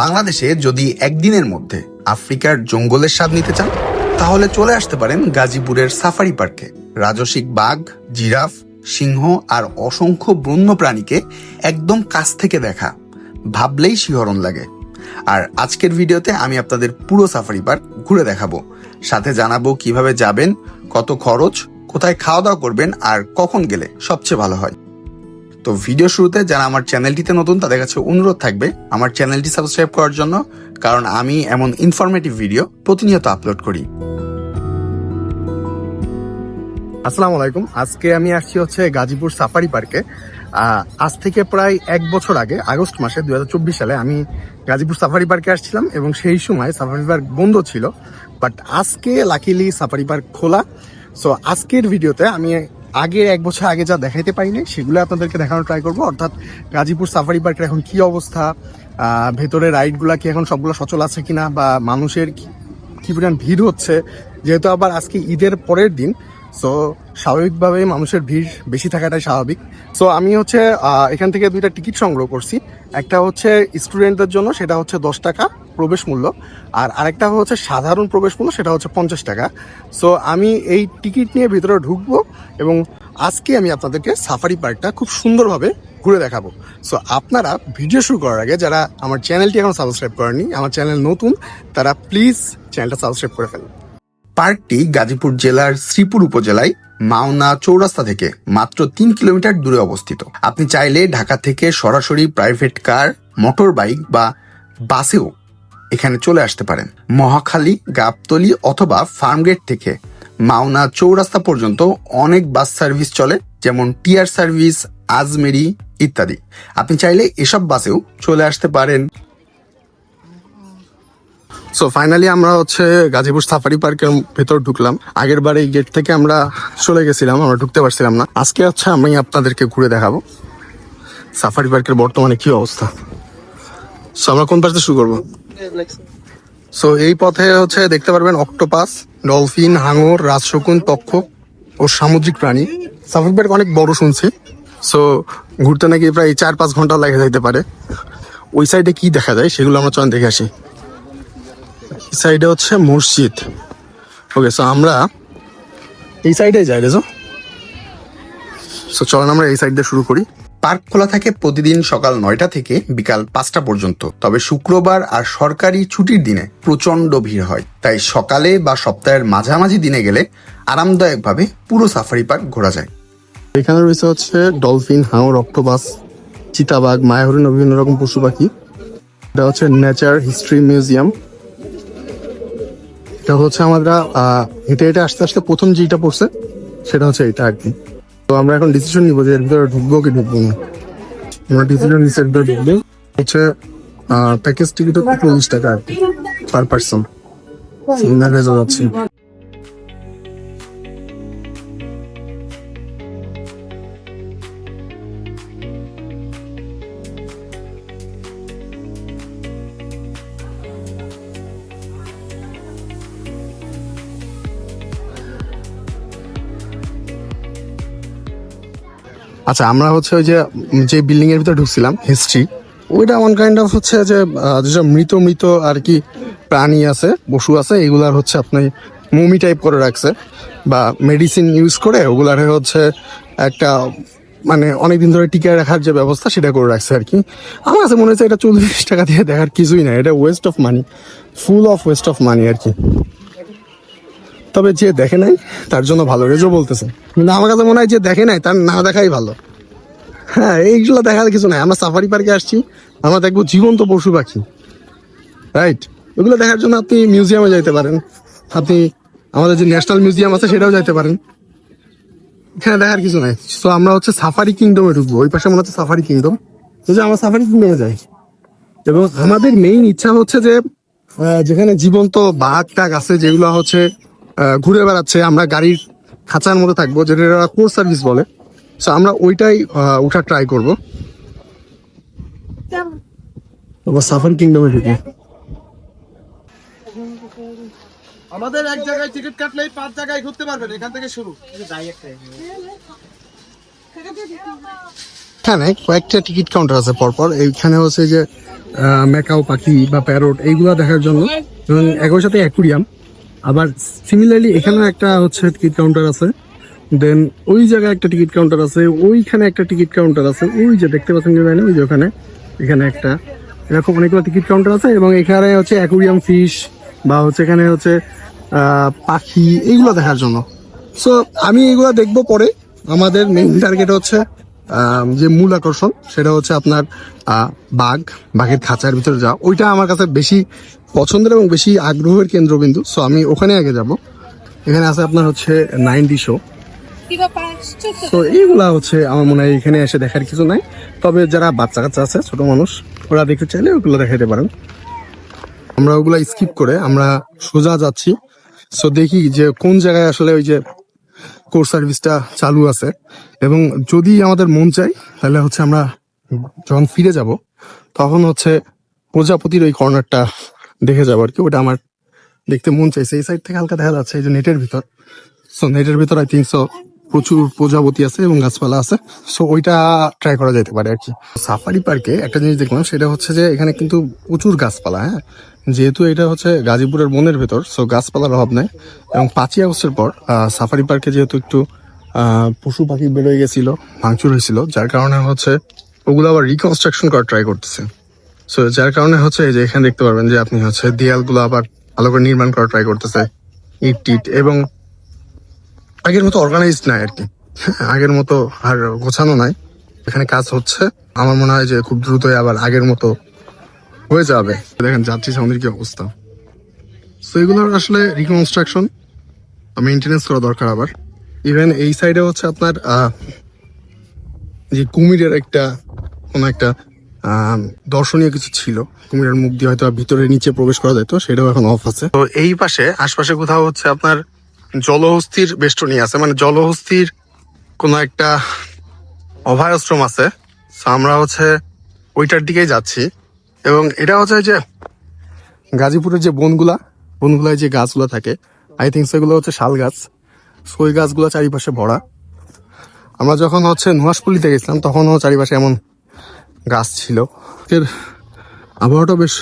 বাংলাদেশে যদি একদিনের মধ্যে আফ্রিকার জঙ্গলের স্বাদ নিতে চান, তাহলে চলে আসতে পারেন গাজীপুরের সাফারি পার্কে। রাজসিক বাঘ, জিরাফ, সিংহ আর অসংখ্য বন্য প্রাণীকে একদম কাছ থেকে দেখা। ভাবলেই শিহরণ লাগে। আর আজকের ভিডিওতে আমি আপনাদের পুরো সাফারি পার্ক ঘুরে দেখাবো। সাথে জানাব কীভাবে যাবেন, কত খরচ, কোথায় খাওয়া দাওয়া করবেন আর কখন গেলে সবচেয়ে ভালো হয়। তো ভিডিও শুরুতে যারা আমার চ্যানেলটিতে নতুন, তাদের কাছে অনুরোধ থাকবে আমার চ্যানেলটি সাবস্ক্রাইব করার জন্য, কারণ আমি এমন ইনফরমেটিভ ভিডিও প্রতিনিয়ত আপলোড করি। আসসালামু আলাইকুম। আজকে আমি আসছি হচ্ছে গাজীপুর সাফারি পার্কে আজ থেকে প্রায় এক বছর আগে, আগস্ট মাসে দু হাজার চব্বিশ সালে আমি গাজীপুর সাফারি পার্কে আসছিলাম এবং সেই সময় সাফারি পার্ক বন্ধ ছিল। বাট আজকে লাকিলি সাফারি পার্ক খোলা। সো আজকের ভিডিওতে আমি আগের এক বছর আগে যা দেখাইতে পারিনি, সেগুলো আপনাদেরকে দেখানোর ট্রাই করব। অর্থাৎ গাজীপুর সাফারি পার্কের এখন কি অবস্থা? ভেতরে রাইডগুলো কি এখন সবগুলো সচল আছে কিনা? বা মানুষের কি পরিমাণ ভিড় হচ্ছে? যেহেতু আবার আজকে ঈদের পরের দিন সো স্বাভাবিকভাবে মানুষের ভিড় বেশি থাকাটাই স্বাভাবিক। সো আমি হচ্ছে এখান থেকে দুইটা টিকিট সংগ্রহ করছি। একটা হচ্ছে স্টুডেন্টদের জন্য, সেটা হচ্ছে দশ টাকা প্রবেশ মূল্য। আর আরেকটা হচ্ছে সাধারণ প্রবেশ মূল্য, সেটা হচ্ছে পঞ্চাশ টাকা। সো আমি এই টিকিট নিয়ে ভিতরে ঢুকবো এবং আজকে আমি আপনাদেরকে সাফারি পার্কটা খুব সুন্দরভাবে ঘুরে দেখাবো। সো আপনারা ভিডিও শুরু করার আগে যারা আমার চ্যানেলটি এখন সাবস্ক্রাইব করেনি আমার চ্যানেল নতুন, তারা প্লিজ চ্যানেলটা সাবস্ক্রাইব করে ফেলুন। পার্কটি গাজীপুর জেলার শ্রীপুর উপজেলায় মাওনা চৌরাস্তা থেকে মাত্র তিন কিলোমিটার দূরে অবস্থিত। আপনি চাইলে ঢাকা থেকে সরাসরি প্রাইভেট কার মোটর বাইক বা বাসেও এখানে চলে আসতে পারেন। মহাখালী, গাবতলি অথবা ফার্মগেট থেকে মাওনা চৌরাস্তা পর্যন্ত অনেক বাস সার্ভিস চলে, যেমন টিয়ার সার্ভিস, আজমেরি ইত্যাদি। আপনি চাইলে এসব বাসেও চলে আসতে পারেন। সো ফাইনালি আমরা হচ্ছে গাজীপুর সাফারি পার্কের ভেতর ঢুকলাম। আগের বার এই গেট থেকে আমরা চলে গেছিলাম, আমরা ঢুকতে পারছিলাম না। আজকে হচ্ছে আমি আপনাদেরকে ঘুরে দেখাবো সাফারি পার্কের বর্তমানে কি অবস্থা। সো আমরা কোন পাশ শুরু করব? সো এই পথে হচ্ছে দেখতে পারবেন অক্টোপাস ডলফিন হাঙর রাজশকুন তক্ষক ও সামুদ্রিক প্রাণী। সাফারি পার্ক অনেক বড় শুনছি। সো ঘুরতে নাকি প্রায় চার পাঁচ ঘণ্টা লেগে যেতে পারে। ওই সাইডে কি দেখা যায় সেগুলো আমরা চয়ন দেখে আসি। সাইডে হচ্ছে মসজিদ। ওকে সো আমরা এই সাইডে যাই রেজো সো চলেন আমরা এই সাইড দিয়ে শুরু করি। পার্ক খোলা থাকে প্রতিদিন সকাল নয়টা থেকে বিকাল পাঁচটা পর্যন্ত। তবে শুক্রবার আর সরকারি ছুটির দিনে প্রচণ্ড ভিড় হয়। তাই সকালে বা সপ্তাহের মাঝামাঝি দিনে গেলে আরামদায়কভাবে পুরো সাফারি পার্ক ঘোরা যায়। এখানে রয়েছে হচ্ছে ডলফিন, হাঙর, অক্টোপাস, চিতাবাঘ, মায়াহরিণ, বিভিন্ন রকম পশু পাখি। এটা হচ্ছে নেচার হিস্ট্রি মিউজিয়াম। এটা হচ্ছে আমরা হেঁটে হেঁটে আস্তে আস্তে প্রথম যেটা পড়ছে, সেটা হচ্ছে এটা আর কি। তো আমরা এখন ডিসিশন নিবো যে এর ভিতরে ঢুকবো কি ঢুকবো না। আমরা ডিসিশন নিচ্ছি এর ভিতরে ঢুকবো। হচ্ছে প্যাকেজ টিকিট হচ্ছে চল্লিশ টাকা আর কি পার পার্সন যাচ্ছি আচ্ছা আমরা হচ্ছে ওই যে যে বিল্ডিং এর ভিতরে ঢুকছিলাম হিস্ট্রি ওইটা ওয়ান কাইন্ড অফ হচ্ছে যে যেসব মৃত মৃত আর কি প্রাণী আছে, পশু আছে, এগুলার হচ্ছে আপনি মমি টাইপ করে রাখছে, বা মেডিসিন ইউজ করে ওগুলার হচ্ছে একটা মানে অনেকদিন ধরে টিকে রাখার যে ব্যবস্থা সেটা করে রাখছে আর কি। আমার কাছে মনে হচ্ছে এটা চল্লিশ টাকা দিয়ে দেখার কিছুই না এটা waste of money full of waste of money আর কি। তবে যে দেখে নাই, তার জন্য ভালো রেজো বলতেছে। কিন্তু আমার কাছে মনে হয় যে দেখে নাই, তার না দেখাই ভালো। হ্যাঁ এইগুলো দেখার কিছু নাই। আমরা সাফারি পার্কে আসছি, আমরা দেখব জীবন্ত পশু পাখি। রাইট ওগুলো দেখার জন্য আপনি মিউজিয়ামে যাইতে পারেন। আপনি আমাদের যে ন্যাশনাল মিউজিয়াম আছে, সেটাও যাইতে পারেন। এখানে দেখার কিছু নাই। তো আমরা হচ্ছে সাফারি কিংডমে ঢুকবো। ওই পাশে মনে হচ্ছে সাফারি কিংডম যে আমরা সাফারি কিংডমে যাই। এবং আমাদের মেইন ইচ্ছা হচ্ছে যে যেখানে জীবন্ত বাঘ টাক আছে, যেগুলো হচ্ছে ঘুরে বেড়াচ্ছে আমরা গাড়ির খাঁচার মধ্যে থাকব যেটা কোর সার্ভিস বলে। সো আমরা ওইটাই উঠার ট্রাই করব। সাফারি কিংডমে ঢুকি। আমাদের এক জায়গায় টিকিট কাটলেই পাঁচ জায়গায় ঘুরতে পারবেন এখান থেকে শুরু। এখানে কয়েকটা টিকিট কাউন্টার আছে পরপর। এইখানে হচ্ছে যে ম্যাকাও পাখি বা প্যারট এইগুলা দেখার জন্য। এবং একই সাথে অ্যাকুরিয়াম আবার সিমিলারলি এখানেও একটা হচ্ছে টিকিট কাউন্টার আছে। দেন ওই জায়গায় একটা টিকিট কাউন্টার আছে, ওইখানে একটা টিকিট কাউন্টার আছে। ওই যে দেখতে পাচ্ছেন কি জানি ওই যে ওখানে, এখানে একটা। এরকম অনেকগুলো টিকিট কাউন্টার আছে এবং এখানে হচ্ছে অ্যাকুরিয়াম ফিশ বা হচ্ছে এখানে হচ্ছে পাখি এইগুলো দেখার জন্য। সো আমি এগুলো দেখব পরে। আমাদের মেইন টার্গেট হচ্ছে যে মূল আকর্ষণ, সেটা হচ্ছে আপনার বাঘ, বাঘের খাঁচার ভিতরে যাওয়া। ওইটা আমার কাছে বেশি পছন্দের এবং বেশি আগ্রহের কেন্দ্রবিন্দু। সো আমি ওখানে আগে যাব। এখানে আছে আপনার হচ্ছে নাইনটি শো তো এইগুলা হচ্ছে আমার মনে হয় এখানে এসে দেখার কিছু নাই। তবে যারা বাচ্চা কাচ্চা আছে ছোট মানুষ ওরা দেখতে চাইলে ওগুলো দেখাতে পারেন। আমরা ওগুলা স্কিপ করে আমরা সোজা যাচ্ছি। সো দেখি যে কোন জায়গায় আসলে ওই যে কোর্স সার্ভিসটা চালু আছে। এবং যদি আমাদের মন চাই তাহলে হচ্ছে আমরা যখন ফিরে যাব তখন হচ্ছে প্রজাপতির ওই কর্নারটা দেখে যাব আর কি। ওটা আমার দেখতে মন চাইছে। এই সাইড থেকে হালকা দেখা যাচ্ছে এই যে নেটের ভিতর। সো নেটের ভিতর আই থিঙ্ক সো প্রচুর প্রজাপতি আছে এবং গাছপালা আছে। সো ওইটা ট্রাই করা যেতে পারে আর কি। সাফারি পার্কে একটা জিনিস দেখলাম, সেটা হচ্ছে যে এখানে কিন্তু প্রচুর গাছপালা হ্যাঁ? যেহেতু এটা হচ্ছে গাজীপুরের বনের ভেতর সো গাছপালার অভাব নাই। এবং পাঁচই আগস্টের পর সাফারি পার্কে যেহেতু একটু পশু পাখি বেরোয় গেছিল, ভাঙচুর হয়েছিল, যার কারণে হচ্ছে ওগুলো আবার রিকনস্ট্রাকশন করার ট্রাই করতেছে। সো যার কারণে হচ্ছে এই যে এখানে দেখতে পারবেন যে আপনি হচ্ছে দেয়ালগুলো আবার ভালো করে নির্মাণ করার ট্রাই করতেছে। ইট টিট এবং আগের মতো অর্গানাইজড নাই আর কি। হ্যাঁ, আগের মতো আর গোছানো নাই। এখানে কাজ হচ্ছে। আমার মনে হয় যে খুব দ্রুতই আবার আগের মতো হয়ে যাবে। দেখেন যাত্রী আমাদের কি অবস্থা। সো এগুলোর আসলে রিকনস্ট্রাকশন মেনটেনেন্স করা দরকার আবার। ইভেন এই সাইডে হচ্ছে আপনার যে কুমিরের একটা কোনো একটা দর্শনীয় কিছু ছিল। কুমিরের মুখ দিয়ে হয়তো ভিতরে নিচে প্রবেশ করা যেত সেটাও এখন অফ আছে। তো এই পাশে, আশপাশে কোথাও হচ্ছে আপনার জলহস্তির বেষ্টনী আছে মানে জলহস্তির কোন একটা অভয়াশ্রম আছে। আমরা হচ্ছে ওইটার দিকেই যাচ্ছি। এবং এটা হচ্ছে যে গাজীপুরের যে বনগুলা, বনগুলায় যে গাছগুলো থাকে আই থিঙ্ক সেগুলো হচ্ছে শাল গাছ। ওই গাছগুলো চারিপাশে ভরা। আমরা যখন হচ্ছে নুয়াশপল্লিতে গেছিলাম, তখনও চারিপাশে এমন গাছ ছিল। এর আবহাওয়াটা বেশ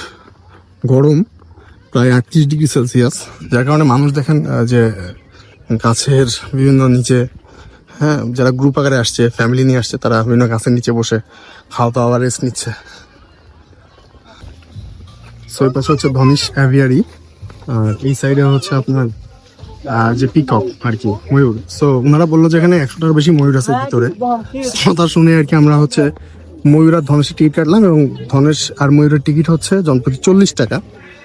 গরম, প্রায় আটত্রিশ ডিগ্রি সেলসিয়াস। যার কারণে মানুষ দেখেন যে গাছের বিভিন্ন নিচে হ্যাঁ যারা গ্রুপ আকারে আসছে ফ্যামিলি নিয়ে আসছে, তারা বিভিন্ন গাছের নিচে বসে খাওয়া দাওয়া রেস্ট নিচ্ছে। সো এই পাশে হচ্ছে ধনিশ অ্যাভিয়ারি আর এই সাইডে হচ্ছে আপনার যে পিকক আর কি, ময়ূর। সো ওনারা বলল যে এখানে একশোটার বেশি ময়ূর আছে ভিতরে। কথা শুনে আর কি আমরা হচ্ছে ময়ূর আর ধনেশের টিকিট কাটলাম এবং ধনেশ আর ময়ূরের টিকিট হচ্ছে জনপ্রতি চল্লিশ টাকা।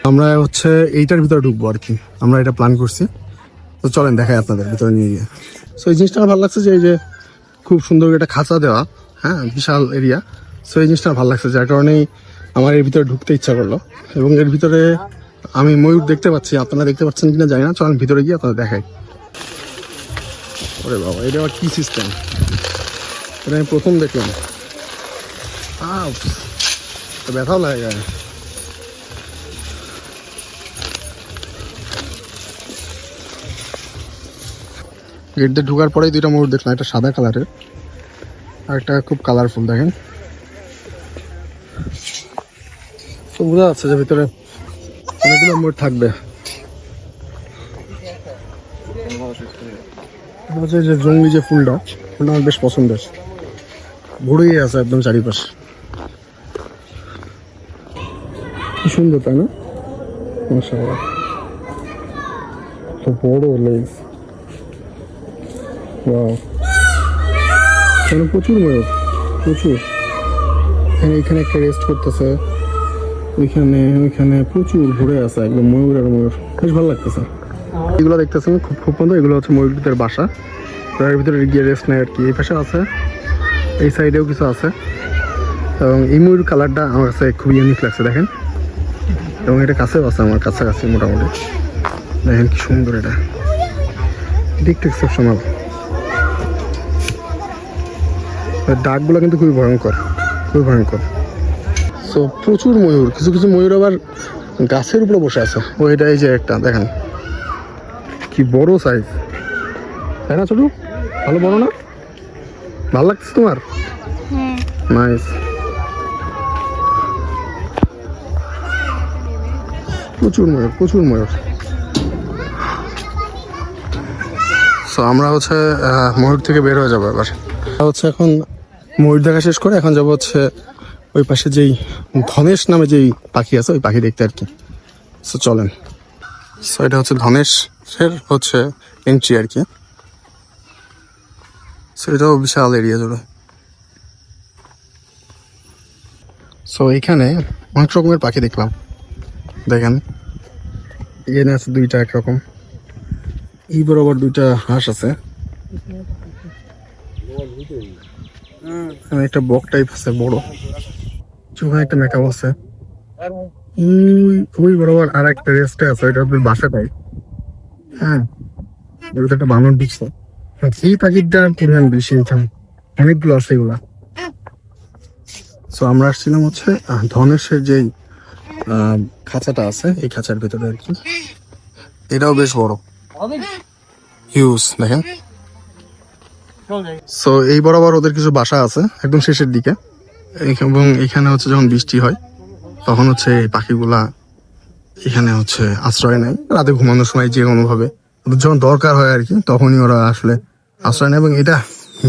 আমরা হচ্ছে এইটার ভিতরে ঢুকবো আর কি। আমরা এটা প্ল্যান করছি। তো চলেন দেখাই আপনাদের ভিতরে নিয়ে গিয়ে। সো এই জিনিসটা আমার ভালো লাগছে যে এই যে খুব সুন্দর একটা খাঁচা দেওয়া হ্যাঁ বিশাল এরিয়া সো এই জিনিসটা ভালো লাগছে, যার কারণেই আমার এর ভিতরে ঢুকতে ইচ্ছা করল। এবং এর ভিতরে আমি ময়ূর দেখতে পাচ্ছি, আপনারা দেখতে পাচ্ছেন কিনা জানি না। চলেন ভিতরে গিয়ে আপনাদের দেখাই। ওরে বাবা, এটা আবার কী সিস্টেম এটা আমি প্রথম দেখলাম। তো ব্যথাও লাগে গায়ে। গেট দিয়ে ঢোকার পরেই দুইটা ময়ূর দেখলাম, একটা সাদা কালারের আর একটা খুব কালারফুল দেখেন। বোঝা যাচ্ছে যে ভিতরে অনেকগুলো ময়ূর থাকবে। যে জঙ্গলি যে ফুলটা ফুলটা আমার বেশ পছন্দের। ঘুরেই আছে একদম চারিপাশে। কি সুন্দর, তাই না? তো বড় ওয়াও এখানে প্রচুর ময়ূর প্রচুর। এখানে এখানে একটা রেস্ট করতেছে। ওইখানে ওইখানে প্রচুর ঘুরে আছে, একদম ময়ূর আর ময়ূর। বেশ ভালো লাগতেছে। এগুলো দেখতেছেন, খুব খুব সুন্দর। এগুলো হচ্ছে ময়ূরদের বাসা। এর ভিতরে গিয়ে রেস্ট নেয় আর কি। এই পাশে আছে, এই সাইডেও কিছু আছে। এবং এই ময়ূর কালারটা আমার কাছে খুবই ইউনিক লাগছে, দেখেন। এবং এটা কাছেও আছে আমার কাছাকাছি মোটামুটি। দেখেন কি সুন্দর এটা। দেখতে এক্সেপশনাল ডাকগুলো কিন্তু খুবই ভয়ঙ্কর খুবই ভয়ঙ্কর। সো প্রচুর ময়ূর কিছু কিছু ময়ূর আবার গাছের উপরে বসে আছে। ও এটা এই যে একটা দেখেন। কি বড় সাইজ তাই না ছোটু? ভালো বড় না? ভালো লাগছে তোমার? নাইস প্রচুর ময়ূর প্রচুর ময়ূর। সো আমরা হচ্ছে ময়ূর থেকে বের হয়ে যাব এবার। হচ্ছে এখন ময়ূর দেখা শেষ করে এখন যাব হচ্ছে ওই পাশে যেই ধনেশ নামে যেই পাখি আছে, ওই পাখি দেখতে আর কি। সো চলেন। সো এটা হচ্ছে ধনেশের হচ্ছে এন্ট্রি আর কি। সো এটাও বিশাল এরিয়া জুড়ে। সো এখানে অনেক রকমের পাখি দেখলাম। দেখেন। এখানে আছে দুইটা একরকম। এই বরাবর দুইটা হাঁস আছে। একটা বক টাইপ আছে, বড়। ওখানে একটা মেকআপ আছে। ওই বরাবর আর একটা রেস্টে আছে, ওইটা আপনার বাসা পাই। হ্যাঁ ওর একটা বানর ঢুকছে। এই পাখিটার পরিমাণ বেশি এখানে অনেকগুলো আছে এগুলা। সো আমরা আসছিলাম হচ্ছে ধনেশের যেই খাঁচাটা আছে, এই খাঁচার ভিতরে আর কি। এটাও বেশ বড়। হিউজ দেখেন। সো এই বরাবর ওদের কিছু বাসা আছে, একদম শেষের দিকে। এবং এখানে হচ্ছে যখন বৃষ্টি হয়, তখন হচ্ছে এই পাখিগুলা এখানে হচ্ছে আশ্রয় নেয়। রাতে ঘুমানোর সময় যে কোনো ভাবে। যখন দরকার হয় আর কি, তখনই ওরা আসলে আশ্রয় নেয়। এবং এটা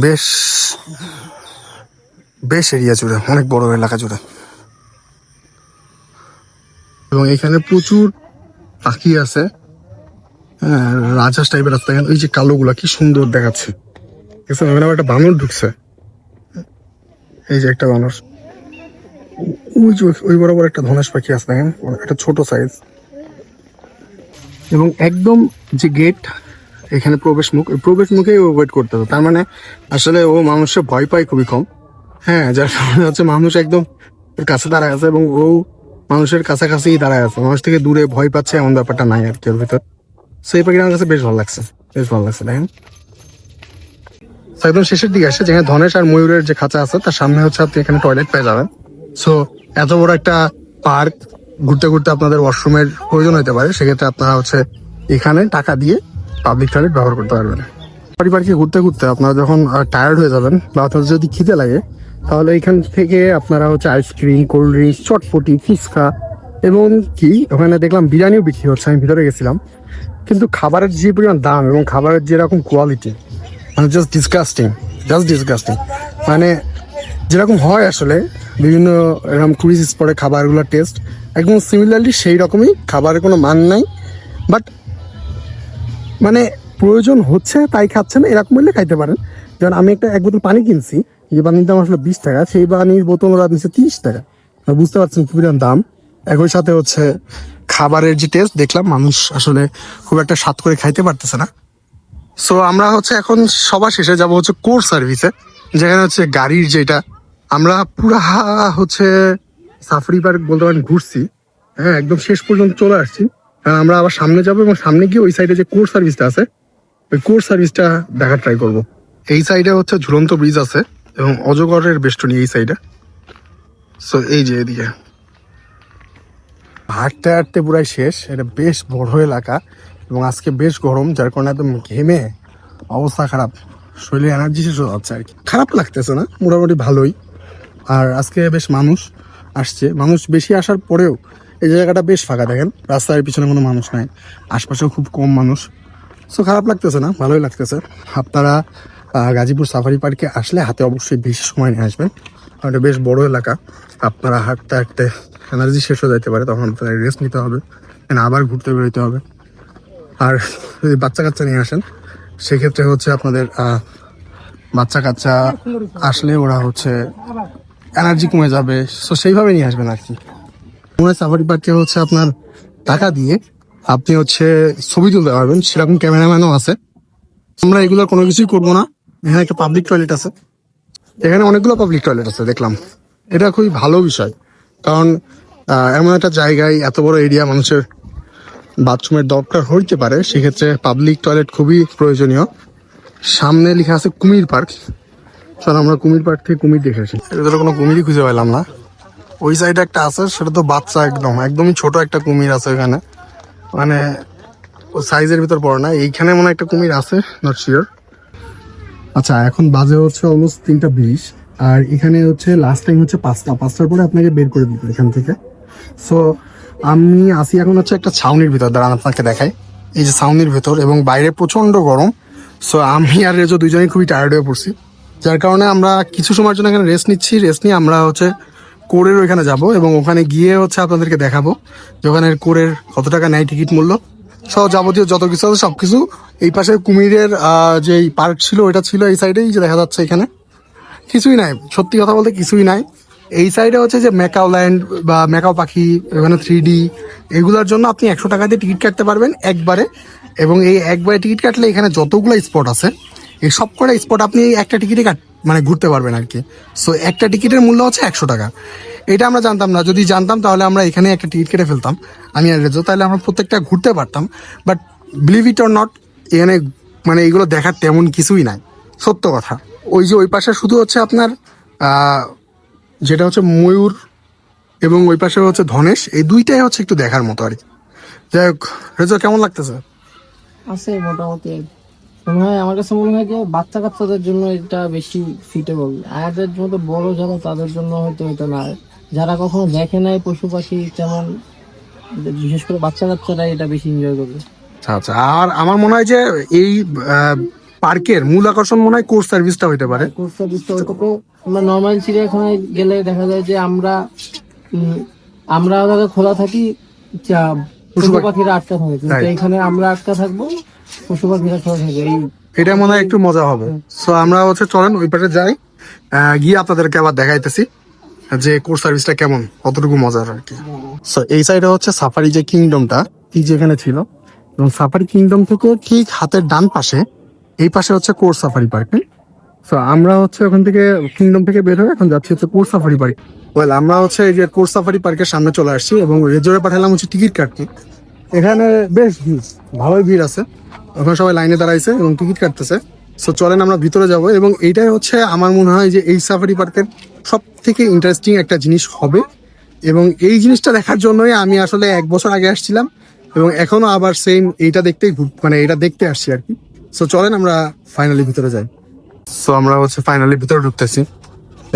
বেশ বেশ এরিয়া জুড়ে, অনেক বড় এলাকা জুড়ে। এবং এখানে প্রচুর পাখি আছে। হ্যাঁ রাজহাঁস টাইপের আছে। দেখেন, ওই যে কালোগুলা কি সুন্দর দেখাচ্ছে। দেখছেন, ওখানে একটা বানর ঢুকছে। এই যে একটা বানর। ওই যে ওই বরাবর একটা ধনেশ পাখি আছে, দেখেন একটা ছোট সাইজ এবং একদম যে গেট এখানে প্রবেশ মুখ, প্রবেশ মুখেই ওয়েট করতে হবে। তার মানে আসলে ও মানুষের ভয় পায় খুবই কম। হ্যাঁ যার কারণে হচ্ছে মানুষ একদম কাছে দাঁড়ায় আছে এবং ও মানুষের কাছাকাছি দাঁড়ায় আছে। মানুষ থেকে দূরে ভয় পাচ্ছে, এমন ব্যাপারটা নাই আর কি ওর ভিতর। সো এই পাখিটা আমার কাছে বেশ ভালো লাগছে। বেশ ভালো লাগছে, দেখেন। একদম শেষের দিকে আসে, যেখানে ধনেশ আর ময়ূরের যে খাঁচা আছে, তার সামনে হচ্ছে আপনি এখানে টয়লেট পেয়ে যাবেন। সো এত বড় একটা পার্ক ঘুরতে ঘুরতে আপনাদের ওয়াশরুমের প্রয়োজন হতে পারে। সেক্ষেত্রে আপনারা হচ্ছে এখানে টাকা দিয়ে পাবলিক টয়লেট ব্যবহার করতে পারবেন। পারি পার্কে ঘুরতে ঘুরতে আপনারা যখন টায়ার্ড হয়ে যাবেন বা আপনাদের যদি খিদে লাগে তাহলে এখান থেকে আপনারা হচ্ছে আইসক্রিম কোল্ড ড্রিঙ্কস চটপটি, ফুচকা এবং কি? ওখানে দেখলাম বিরিয়ানিও বিক্রি হচ্ছে, আমি ভিতরে গেছিলাম। কিন্তু খাবারের যে পরিমাণ দাম এবং খাবারের যেরকম কোয়ালিটি মানে জাস্ট ডিসকাস্টিং জাস্ট ডিসকাস্টিং মানে যেরকম হয় আসলে, বিভিন্ন এরকম টুরিস্ট স্পটে খাবারগুলোর টেস্ট একদম সিমিলারলি সেই রকমই খাবারের কোনো মান নাই। বাট মানে প্রয়োজন হচ্ছে, তাই খাচ্ছেন, এরকম হলে খাইতে পারেন। যেমন আমি একটা এক বোতল পানি কিনছি যে পানির দাম আসলে বিশ টাকা, সেই পানির বোতল ওরা দিচ্ছে তিরিশ টাকা। বুঝতে পারছেন খুবই দাম? একই সাথে হচ্ছে খাবারের যে টেস্ট দেখলাম মানুষ আসলে খুব একটা স্বাদ করে খাইতে পারতেছে না। সো আমরা হচ্ছে এখন সবার শেষে যাব হচ্ছে কোর সার্ভিসে যেখানে হচ্ছে গাড়ির যেটা, আমরা পুরা হচ্ছে সাফারি পার্ক বলতে পারেন ঘুরছি। হ্যাঁ একদম শেষ পর্যন্ত চলে আসছি। কারণ আমরা আবার সামনে যাব এবং সামনে গিয়ে ওই সাইডে যে কোর সার্ভিসটা আছে, ওই কোর সার্ভিসটা দেখার ট্রাই করব। এই সাইডে হচ্ছে ঝুলন্ত ব্রিজ আছে। এবং অজগরের বেষ্টনী এই সাইডে সো এই যে এদিকে। হাঁটতে হাঁটতে পুরাই শেষ। এটা বেশ বড় এলাকা এবং আজকে বেশ গরম, যার কারণে একদম ঘেমে অবস্থা খারাপ। শরীরে এনার্জি শেষ হয়ে যাচ্ছে আর কি। খারাপ লাগতেছে না, মোটামুটি ভালোই। আর আজকে বেশ মানুষ আসছে। মানুষ বেশি আসার পরেও এই জায়গাটা বেশ ফাঁকা, দেখেন। রাস্তার পিছনে কোনো মানুষ নাই। আশপাশেও খুব কম মানুষ। সো খারাপ লাগতেছে না, ভালোই লাগতেছে। আপনারা গাজীপুর সাফারি পার্কে আসলে হাতে অবশ্যই বেশি সময় নিয়ে আসবেন। কারণ এটা বেশ বড় এলাকা। আপনারা হাঁটতে হাঁটতে এনার্জি শেষ হয়ে যেতে পারে, তখন আপনাদের রেস্ট নিতে হবে। আবার ঘুরতে বেরোতে হবে। আর যদি বাচ্চা কাচ্চা নিয়ে আসেন, সেক্ষেত্রে হচ্ছে আপনাদের বাচ্চা কাচ্চা আসলে ওরা হচ্ছে এনার্জি কমে যাবে। সো সেইভাবে নিয়ে আসবেন আর কি। মনে সাফারি পার্কে হচ্ছে আপনার টাকা দিয়ে আপনি হচ্ছে ছবি তুলতে পারবেন। সেরকম ক্যামেরাম্যানও আছে। আমরা এগুলো কোনো কিছুই করব না। এখানে একটা পাবলিক টয়লেট আছে। এখানে অনেকগুলো পাবলিক টয়লেট আছে, দেখলাম। এটা খুবই ভালো বিষয়। কারণ এমন একটা জায়গায় এত বড় এরিয়া মানুষের বাথরুমের দরকার হইতে পারে, সেক্ষেত্রে পাবলিক টয়লেট খুবই প্রয়োজনীয়। সামনে লেখা আছে কুমির পার্ক। চল আমরা কুমির পার্ক থেকে কুমির দেখে আসি। এদের কোনো কুমিরই খুঁজে পেলাম না। ওই সাইডে একটা আছে, সেটা তো বাচ্চা একদম, একদমই ছোট একটা কুমির আছে এখানে মানে ও সাইজের ভিতর পড়ে না। এইখানে মনে একটা কুমির আছে নট শিওর আচ্ছা এখন বাজে হচ্ছে অলমোস্ট তিনটা বিশ, আর এখানে হচ্ছে লাস্ট টাইম হচ্ছে পাঁচটা, পাঁচটার পরে আপনাকে বের করে দিবে এখান থেকে। সো আমি আসি এখন হচ্ছে একটা ছাউনির ভিতর, দাঁড়ান আপনাকে দেখাই। এই যে ছাউনির ভেতর এবং বাইরে প্রচণ্ড গরম। সো আমি আর রেজো দুজনেই খুবই টায়ার্ড হয়ে পড়ছি। যার কারণে আমরা কিছু সময়ের জন্য এখানে রেস্ট নিচ্ছি। রেস্ট নিয়ে আমরা হচ্ছে কোরের ওইখানে যাব এবং ওখানে গিয়ে হচ্ছে আপনাদেরকে দেখাবো যে ওখানে কোরের কত টাকা নেয় টিকিট মূল্য। সব যাবতীয় যত কিছু আছে সব কিছু এই পাশে কুমিরের যে পার্ক ছিল, ওইটা ছিল এই সাইডেই যে দেখা যাচ্ছে এখানে। কিছুই নাই, সত্যি কথা বলতে কিছুই নাই। এই সাইডে হচ্ছে যে ম্যাকাও ল্যান্ড বা ম্যাকাও পাখি এখানে থ্রি ডি এগুলোর জন্য আপনি একশো টাকা দিয়ে টিকিট কাটতে পারবেন একবারে। এবং এই একবারে টিকিট কাটলে এখানে যতগুলো স্পট আছে, এই সব কটা স্পট আপনি একটা টিকিটে কাট মানে ঘুরতে পারবেন আর কি। সো একটা টিকিটের মূল্য হচ্ছে একশো টাকা। এটা আমরা জানতাম না। যদি জানতাম, তাহলে আমরা এখানে একটা টিকিট কেটে ফেলতাম। আমি আর রেজো, তাহলে আমরা প্রত্যেকটা ঘুরতে পারতাম। But believe it or not এখানে মানে এগুলো দেখার তেমন কিছুই নাই। সত্য কথা। ওই যে ওই পাশে শুধু হচ্ছে আপনার যেটা হচ্ছে ময়ূর এবং ওই পাশে হচ্ছে ধনেশ, এই দুইটাই হচ্ছে একটু দেখার মতো আর কি। যাই হোক, রেজো, কেমন লাগতেছে? আছে মোটামুটি। মনে হয় আমার কাছে মনে হয় যে বাচ্চা কাচ্চাদের জন্য এটা বেশি ফিটেবল আমাদের মতো বড় যারা তাদের জন্য হয়তো এটা না। যারা কখনো দেখে নাই পশু পাখি তেমন বিশেষ করে বাচ্চা কাচ্চারা এটা বেশি এনজয় করবে। আচ্ছা আর আমার মনে হয় যে এই পার্কের মূল আকর্ষণ মনে হয় কোর্স সার্ভিসটা হইতে পারে। কোর্স সার্ভিসটা ওইটাতে আমরা নর্মাল চিড়িয়াখানায় গেলে দেখা যায় যে আমরা আমরা খোলা থাকি পশু পাখিরা আটকা থাকে। কিন্তু এখানে আমরা আটকা থাকব এটা মনে হয় একটু মজা হবে। সো আমরা হচ্ছে চলেন ওই পাশে যাই। গিয়ে আপনাদেরকে আবার দেখাইতেছি যে কোর্স সার্ভিসটা কেমন, কতটুকু মজার আর কি। সো এই সাইডে হচ্ছে সাফারি যে কিংডমটা এই যে এখানে ছিল। এবং সাফারি কিংডম থেকে ঠিক হাতের ডান পাশে, এই পাশে হচ্ছে কোর্স সাফারি পার্ক সো আমরা হচ্ছে ওখান থেকে কিংডম থেকে বের হয়ে এখন যাচ্ছি হচ্ছে কোর্স সাফারি পার্ক। ওয়েল আমরা হচ্ছে এই যে কোর্স সাফারি পার্কের সামনে চলে আসছি এবং রেজোরে পাঠালাম হচ্ছে টিকিট কাটতে। এখানে বেশ ভিড়, ভালোই ভিড় আছে। ওখানে সবাই লাইনে দাঁড়াইছে এবং টিকিট কাটতেছে। সো চলেন আমরা ভিতরে যাব এবং এইটাই হচ্ছে আমার মনে হয় যে এই সাফারি পার্কের সব থেকে ইন্টারেস্টিং একটা জিনিস হবে। এবং এই জিনিসটা দেখার জন্যই আমি আসলে এক বছর আগে আসছিলাম এবং এখনও আবার সেম এইটা দেখতেই মানে এটা দেখতে আসছি আর কি। সো চলেন আমরা ফাইনালি ভিতরে যাই। সো আমরা হচ্ছে ফাইনালি ভিতরে ঢুকতেছি।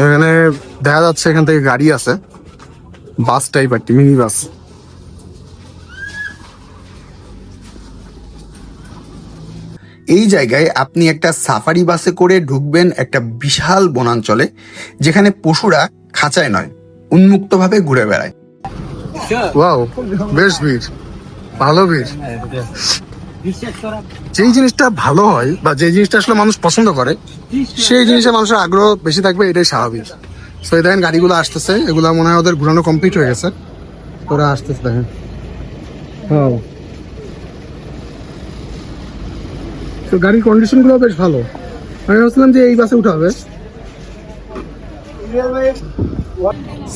এখানে দেখা যাচ্ছে এখান থেকে গাড়ি আছে বাস টাইপ আর কি মিনি বাস এই জায়গায় আপনি একটা সাফারি বাসে করে ঢুকবেন একটা বিশাল বনাঞ্চলে যেখানে পশুরা খাঁচায় নয় উন্মুক্তভাবে ঘুরে বেড়ায়। ওয়াও বেশ ভিড় ভালো ভিড়। যেই জিনিসটা ভালো হয় বা যে জিনিসটা আসলে মানুষ পছন্দ করে সেই জিনিসে মানুষের আগ্রহ বেশি থাকবে এটাই স্বাভাবিক। তো এই দেখেন গাড়িগুলো আসতেছে এগুলো মনে হয় ওদের ঘুরানো কমপ্লিট হয়ে গেছে। ওরা আসতেছে দেখেন। Wow. তো গাড়ির কন্ডিশনগুলো বেশ ভালো। আমি ভাবছিলাম যে এই বাসে উঠাবে।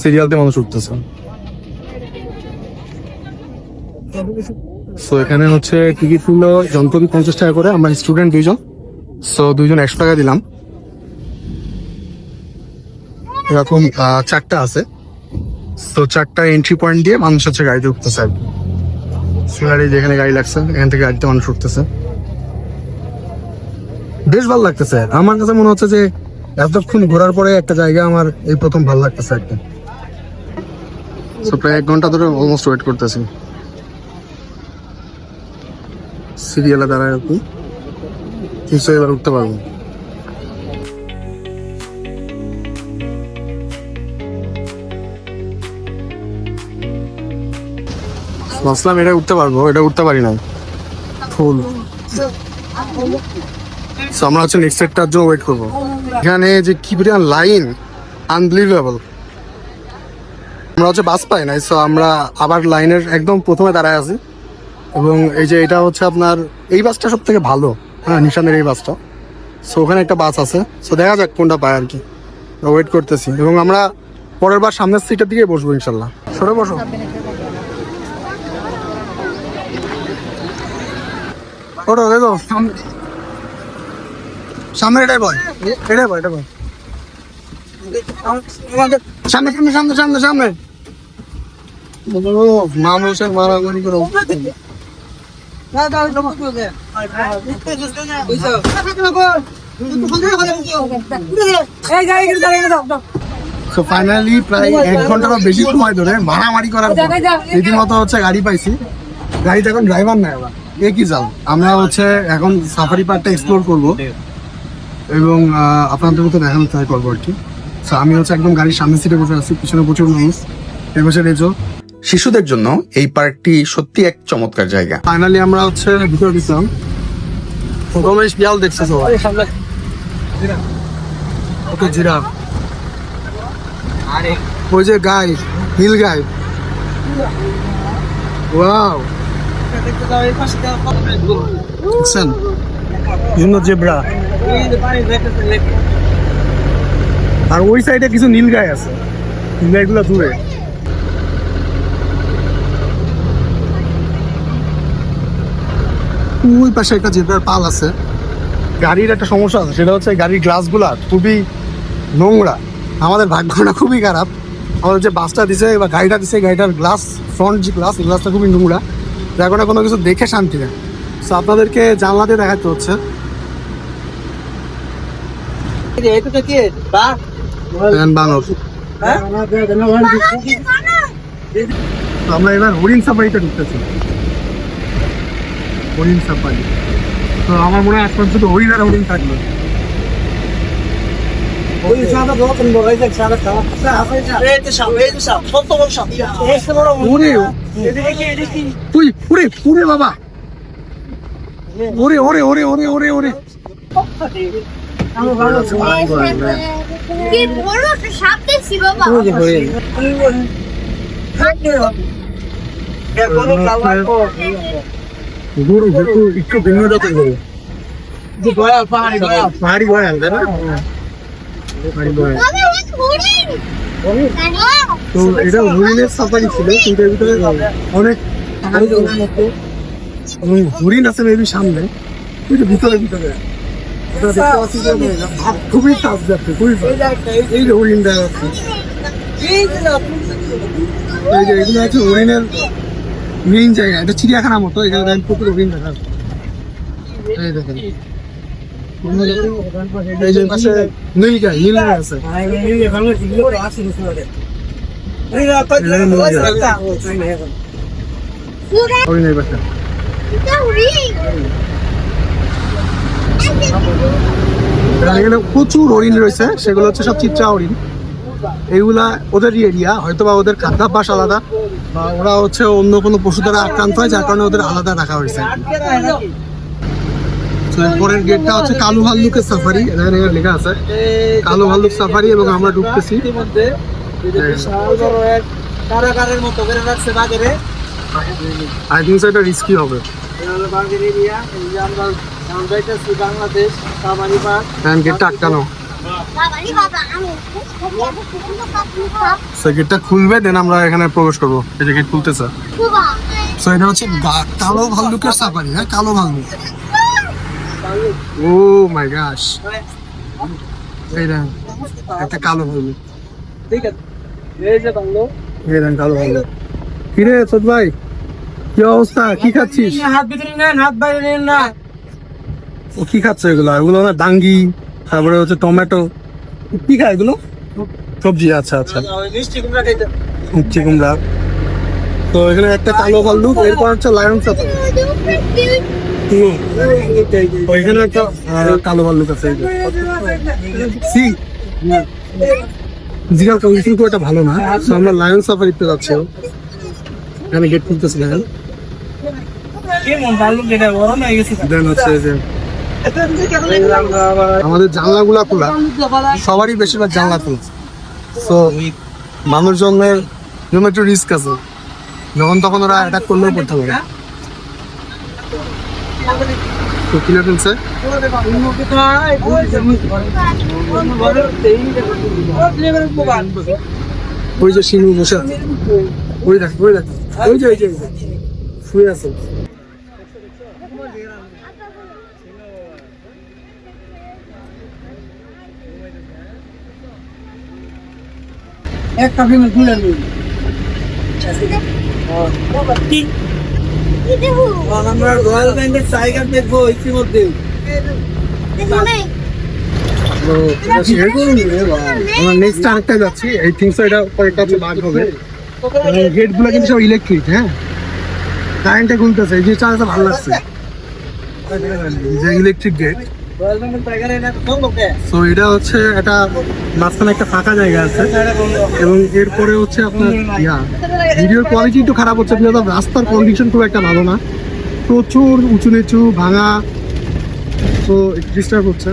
সিরিয়ালতে মানুষ উঠতেছে। সো এখানে হচ্ছে টিকিট মূল্য জনপ্রতি পঞ্চাশ টাকা করে। আমরা স্টুডেন্ট দুইজন। সো দুইজন একশো টাকা দিলাম। এরকম চারটা আছে। তো চারটা এন্ট্রি পয়েন্ট দিয়ে মানুষ হচ্ছে গাড়িতে উঠতেছে আর কি। যেখানে গাড়ি লাগছে, এখান থেকে গাড়িতে মানুষ উঠতেছে। বেশ ভালো লাগতেছে। আমার কাছে মনে হচ্ছে যে এতক্ষণ ঘোরার পরে একটা জায়গা আমার এই প্রথম ভালো লাগতেছে একটা। প্রায় এক ঘণ্টা ধরে অলমোস্ট ওয়েট করতেছি। সিরিয়ালে দাঁড়ায় কি নিশ্চয়ই এবার উঠতে পারব। ভাবছিলাম এটা উঠতে পারব, এটা উঠতে পারি না ফুল So, আমরা হচ্ছে নেক্সট সেটটার জন্য ওয়েট করব। এখানে যে কি পরিমাণ লাইন আনবিলিভেবল আমরা হচ্ছে বাস পাই নাই সো আমরা আবার লাইনের একদম প্রথমে দাঁড়ায় আছি। এবং এই যে এটা হচ্ছে আপনার এই বাসটা সব থেকে ভালো হ্যাঁ নিশানের এই বাসটা সো ওখানে একটা বাস আছে। সো দেখা যাক কোনটা পায় আর কি। ওয়েট করতেছি। এবং আমরা পরের বার সামনের সিটের দিকে বসবো ইনশাল্লাহ সরে বসো। ওটো দেখো সামনে এটাই বল। এটাই বল এটা বল। সামনে সামনে সামনে সামনে সামনে। ফাইনালি প্রায় এক ঘন্টারও বেশি সময় ধরে মারামারি করার রীতিমতো হচ্ছে গাড়ি পাইছি। গাড়িতে এখন ড্রাইভার নাই আবার। এ কি যাও আমরা হচ্ছে এখন সাফারি পার্কটা এক্সপ্লোর করব। এবং আপনাদের মতো দেখানো ট্রাই করব আর কি। আমি হচ্ছে একদম গাড়ির সামনের সিটে বসে আছি পিছনে প্রচুর মানুষ। এ বসে রেজো। শিশুদের জন্য এই পার্কটি সত্যি এক চমৎকার জায়গা। ফাইনালি আমরা হচ্ছে ভিতরে দিচ্ছিলাম প্রথমে শিয়াল দেখছে সবাই। ওকে জিরাফ ওই যে গাই হিল গাই ওয়াও দেখছেন জেব্রা। আর ওই সাইডে কিছু নীল গাই আছে। নীল গাইগুলো দূরে। ওই পাশে একটা জেব্রার পাল আছে। গাড়ির একটা সমস্যা আছে, সেটা হচ্ছে গাড়ির গ্লাসগুলা খুবই নোংরা। আমাদের ভাগ্যটা খুবই খারাপ। আমাদের যে বাসটা দিছে বা গাড়িটা দিছে, গাড়িটার গ্লাস ফ্রন্ট যে গ্লাস গ্লাসটা খুবই নোংরা। যার কোনো কিছু দেখে শান্তি নেই। তো আপনাদেরকে জানলা দিয়ে দেখাতে হচ্ছে। তো আমরা এবার হরিণ সাফারিতে ঢুকতেছি। হরিণ সাফারি। তো আমার মনে হয় আজ পর্যন্ত হরিণ আর হরিণ থাকবে। বাবা। ওরে ওরে ওরে ওরে ওরে ওরে। একটা সাপ দেখছি বাবা। গরু একটু একটু ভিন্ন পাহাড়ি গয়াল তাই না? পাহাড়ি গয়াল তো এটা হরিণের সাফারি ছিল কিন্তু এর ভিতরে অনেক এবং হরিণ আছে মেবি সামনে। ভিতরে ভিতরে। খুবই যাচ্ছে খুবই। এই যে হরিণটা এই যে এগুলো হচ্ছে হরিণের মেইন জায়গা। এটা চিড়িয়াখানার মতো এখানে দেখেন প্রচুর হরিণ দেখা। এই দেখেন। এই যে পাশে নীলগাই নীলগাই আছে। হরিণের এখানে প্রচুর হরিণ রয়েছে সেগুলো হচ্ছে সব চিত্রা হরিণ। এইগুলা ওদের এরিয়া হয়তো বা ওদের খাদ্যাভ্যাস আলাদা বা ওরা হচ্ছে অন্য কোনো পশু দ্বারা আক্রান্ত হয় যার কারণে ওদের আলাদা রাখা হয়েছে। তো এরপরের গেটটা হচ্ছে কালু ভাল্লুকের সাফারি এখানে লেখা আছে কালো ভাল্লুক সাফারি এবং আমরা ঢুকতেছি। কারাগারের মতো করে রাখছে বাগেরে আই থিঙ্ক এটা রিস্কি হবে গেটটা খুলবে দেন আমরা এখানে প্রবেশ করব। এই যে গেট সো এটা হচ্ছে কালো হ্যাঁ? কালো ভাল্লুক। ও মাই একটা কালো ভাল্লুক। ঠিক আছে এই যে কালো ভাল্লুক। কিরে সত ভাই, কি অবস্থা? কি খাচ্ছিস? হাত ভিতরে নেন হাত বাইরে নেন না ও কি খাচ্ছে এগুলো? এগুলো না ডাঙ্গি, তারপরে হচ্ছে টমেটো। কি খায় এগুলো? সবজি আচ্ছা আচ্ছা। মিষ্টি কুমড়া। তো এখানে একটা কালো ভাল্লুক এরপর হচ্ছে লায়ন সাফারি ওইখানে একটা কালো ভাল্লুক আছে। সি? জিরাল কাউন্সিল করে এটা ভালো না। আমরা লায়ন সাফারিতে যাচ্ছি। এখানে গেট খুলতেছি দেখেন আমাদের জানলাগুলা খোলা সবারই বেশিরভাগ জানলা খোলা। তো মানুষজনের জন্য একটু রিস্ক আছে। যখন তখন ওরা অ্যাটাক করলেও করতে পারে। তো কিনে ফেলছে ওই যে সিংহ বসে আছে। ওই দেখ ওই যে ওই যে। শুয়ে আছে। ফিল্ম তুলে নিন। আমরা রয়্যাল টাইগার দেখব ইতিমধ্যে। আমরা নেক্সট আরেকটা যাচ্ছি। এই থিংস এটা কয়েকটা হচ্ছে বাঘ হবে। গেটগুলো কিন্তু সব ইলেকট্রিক হ্যাঁ? কারেন্টে গুনতেছে এই জিনিসটা আমার ভালো লাগছে। যে ইলেকট্রিক গেট তো এটা হচ্ছে মাঝখানে একটা ফাঁকা জায়গা আছে। এবং এরপরে হচ্ছে আপনার ইয়া ভিডিওর কোয়ালিটি একটু খারাপ হচ্ছে বিকজ রাস্তার কন্ডিশন খুব একটা ভালো না। প্রচুর উঁচু নিচু ভাঙা। তো ডিস্টার্ব হচ্ছে।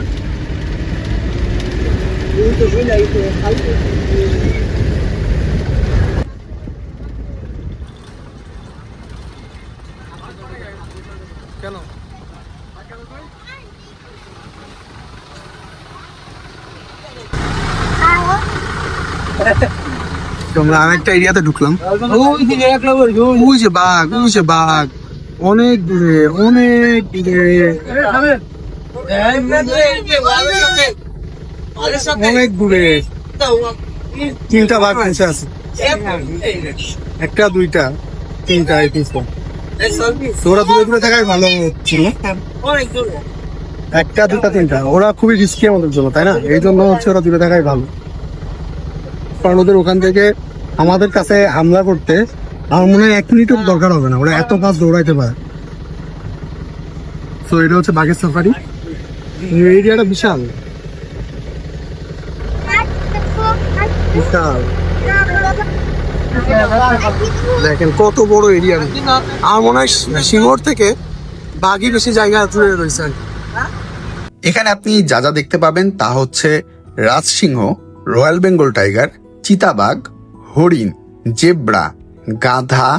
আমরা আরেকটা এরিয়াতে ঢুকলাম। ওই যে বাঘ, ওই যে বাঘ। অনেক দূরে অনেক দূরে। অনেক দূরে। তিনটা বাঘ বসে আছে। একটা, দুইটা, তিনটা, এই তিনটা। ওরা দূরে দূরে থাকাই ভালো ছিল। একটা দুটা তিনটা। ওরা খুবই রিস্কি আমাদের জন্য, তাই না? এই জন্য হচ্ছে ওরা দূরে থাকাই ভালো। কারণ ওদের ওখান থেকে আমাদের কাছে হামলা করতে আমার মনে হয় এক মিনিটও দরকার হবে না। ওরা এত কাজ দৌড়াইতে পারে। তো এটা হচ্ছে বাঘের সাফারি এরিয়াটা বিশাল। বিশাল। দেখেন কত বড় এরিয়া। আমার মনে হয় সিঙ্গর থেকে বাঘই বেশি জায়গা জুড়ে রয়েছে। এখানে আপনি যা যা দেখতে পাবেন তা হচ্ছে রাজসিংহ, রয়্যাল বেঙ্গল টাইগার চিতাবাঘ হরিণ জেব্রা গাধা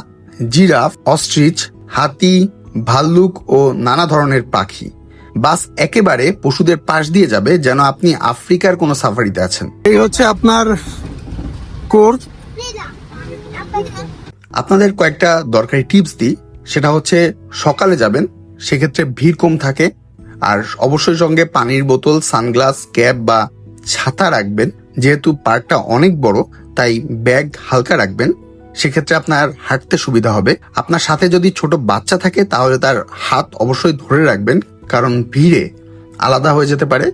জিরাফ অস্ট্রিচ হাতি ভাল্লুক ও নানা ধরনের পাখি। বাস একেবারে পশুদের পাশ দিয়ে যাবে যেন আপনি আফ্রিকার কোনো সাফারিতে আছেন। এই হচ্ছে আপনার আপনাদের কয়েকটা দরকারি টিপস দিই। সেটা হচ্ছে সকালে যাবেন সেক্ষেত্রে ভিড় কম থাকে আর অবশ্যই সঙ্গে পানির বোতল সানগ্লাস ক্যাপ বা ছাতা রাখবেন। যেহেতু পার্কটা অনেক বড়, তাই ব্যাগ হালকা রাখবেন। সেক্ষেত্রে আপনার হাঁটতে সুবিধা হবে। আপনার সাথে যদি ছোট বাচ্চা থাকে, তাহলে তার হাত অবশ্যই ধরে রাখবেন, কারণ ভিড়ে আলাদা হয়ে যেতে পারে।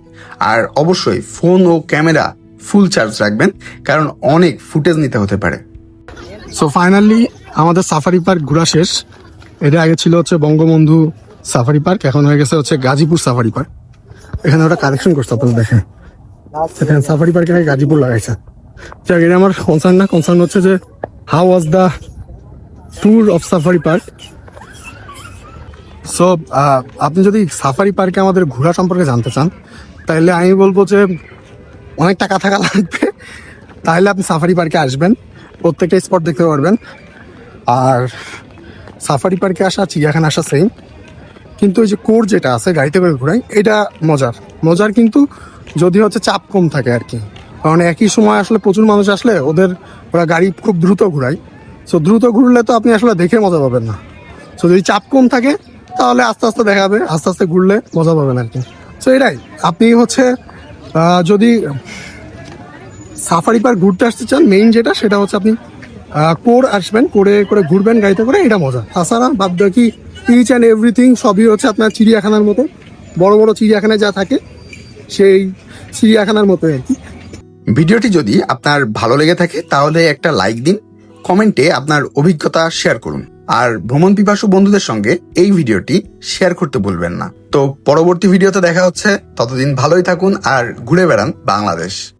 আর অবশ্যই ফোন ও ক্যামেরা ফুল চার্জ রাখবেন, কারণ অনেক ফুটেজ নিতে হতে পারে। সো ফাইনালি আমাদের সাফারি পার্ক ঘোরা শেষ। এটা আগে ছিল হচ্ছে বঙ্গবন্ধু সাফারি পার্ক, এখন হয়ে গেছে হচ্ছে গাজীপুর সাফারি পার্ক। এখানে ওটা কালেকশন করছে আপনারা দেখেন সাফারি পার্কের আগে গাজীপুর লাগাইছে। যাক, এটা আমার কনসার্ন না। কনসার্ন হচ্ছে যে how was the tour of safari park so আপনি যদি সাফারি পার্কে আমাদের ঘোরা সম্পর্কে জানতে চান, তাহলে আমি বলব যে, অনেক টাকা থাকা লাগবে। তাহলে আপনি সাফারি পার্কে আসবেন। প্রত্যেকটা স্পট দেখতে পারবেন। আর সাফারি পার্কে আসা, চিড়িয়াখানা আসা সেম কিন্তু ওই যে কোর যেটা আছে, গাড়িতে করে ঘোরাই, এটা মজার। মজার কিন্তু যদি হচ্ছে চাপ কম থাকে আর কি। কারণ একই সময় আসলে প্রচুর মানুষ আসলে ওদের, ওরা গাড়ি খুব দ্রুত ঘোরায়। সো দ্রুত ঘুরলে তো আপনি আসলে দেখে মজা পাবেন না। সো যদি চাপ কম থাকে, তাহলে আস্তে আস্তে দেখা যাবে আস্তে আস্তে ঘুরলে মজা পাবেন আর কি। সো এটাই। আপনি হচ্ছে যদি সাফারি পার্ক ঘুরতে আসতে চান মেইন যেটা, সেটা হচ্ছে আপনি কোর আসবেন, করে করে ঘুরবেন, গাড়িতে করে, এটা মজা। তাছাড়া বাদ বাকি ইচ অ্যান্ড এভরিথিং সবই হচ্ছে আপনার চিড়িয়াখানার মতো। বড় বড় চিড়িয়াখানায় যা থাকে সেই চিড়িয়াখানার মতো আর কি। ভিডিওটি যদি আপনার ভালো লেগে থাকে, তাহলে একটা লাইক দিন, কমেন্টে আপনার অভিজ্ঞতা শেয়ার করুন। আর ভ্রমণ পিপাসু বন্ধুদের সঙ্গে এই ভিডিওটি শেয়ার করতে ভুলবেন না। তো পরবর্তী ভিডিওতে দেখা হচ্ছে। ততদিন ভালোই থাকুন আর ঘুরে বেড়ান বাংলাদেশ।